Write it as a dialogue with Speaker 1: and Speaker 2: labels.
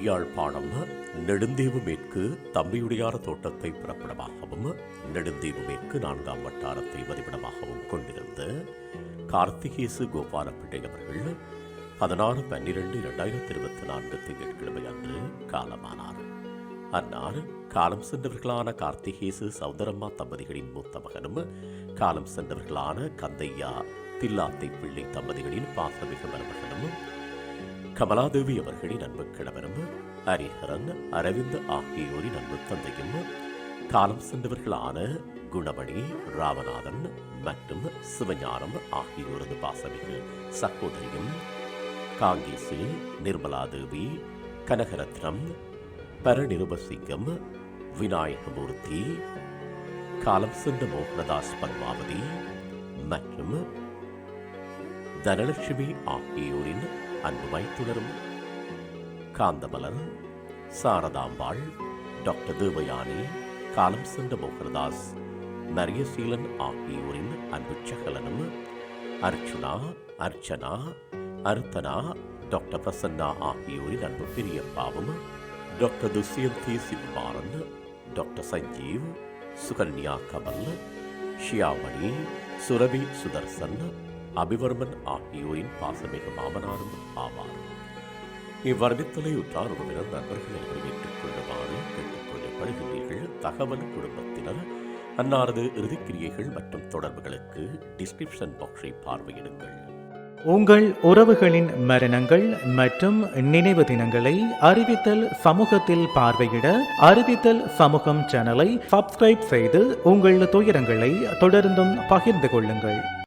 Speaker 1: யாழ்ப்பாணம் நெடுந்தீவு மேற்கு தம்பியுடையார தோட்டத்தை பிறப்பிடமாகவும் நெடுந்தீவு மேற்கு நான்காம் வட்டாரத்தை வதிவிடமாகவும் கொண்டிருந்த கார்த்திகேசு கோபாலப்பிள்ளை அவர்கள் பதினாறு பன்னிரெண்டு இரண்டாயிரத்தி இருபத்தி நான்கு திங்கட்கிழமை அன்று காலமானார். அன்னார் காலம் சென்றவர்களான கார்த்திகேசு சௌந்தரம்மா தம்பதிகளின் மூத்த மகனும் காலம் சென்றவர்களான கந்தையா தில்லாத்தை பிள்ளை தம்பதிகளின் பாசமிகு மருமகனும் கமலாதேவி அவர்களின் அன்பு கிழவரும் ஹரிஹரன் அரவிந்த் ஆகியோரின் அன்பு தந்தையும் காலம் சென்றவர்களான குணமணி ராமநாதன் மற்றும் சிவஞானம் ஆகியோரது பாசமிகு சகோதரியும் காங்கேசு நிர்மலாதேவி கனகரத்னம் பரநிருபசிங்கம் விநாயகமூர்த்தி காலம் சென்ற மோகனதாஸ் பத்மாவதி மற்றும் தனலட்சுமி ஆகியோரின் அன்பு மைத்துணரும் காந்தமலர் சாரதாம்பாள் டாக்டர் தேவயானி காலம் சென்ற மோகனதாஸ் நரியசீலன் ஆகியோரின் அன்பு சகலனும் அர்ச்சுனா அர்ச்சனா அர்த்தனா டாக்டர் பிரசன்னா ஆகியோரின் அன்பு பெரியப்பாவும் டாக்டர் துஷ்யந்தி சிவபாலன் டாக்டர் சஞ்சீவ் சுகன்யா கமல் ஷியாமணி சுரபி சுதர்சன் அபிவர்மன் ஆகியோரின் பாசமிகு மாமனாரும் ஆவார் இவ்வரவித்தலை உற்றார் உறவினர் நண்பர்களை வரவேற்றுக் கொள்ளுமாறு கேட்டுக் தகவல் குடும்பத்தினர் அன்னாரது இறுதிக்கிரியைகள் மற்றும் தொடர்புகளுக்கு டிஸ்கிரிப்ஷன் பாக்ஸை பார்வையிடுங்கள்.
Speaker 2: உங்கள் உறவுகளின் மரணங்கள் மற்றும் நினைவு தினங்களை அறிவித்தல் சமூகத்தில் பார்வையிட அறிவித்தல் சமூகம் சேனலை சப்ஸ்கிரைப் செய்து உங்கள் துயரங்களை தொடர்ந்தும் பகிர்ந்து கொள்ளுங்கள்.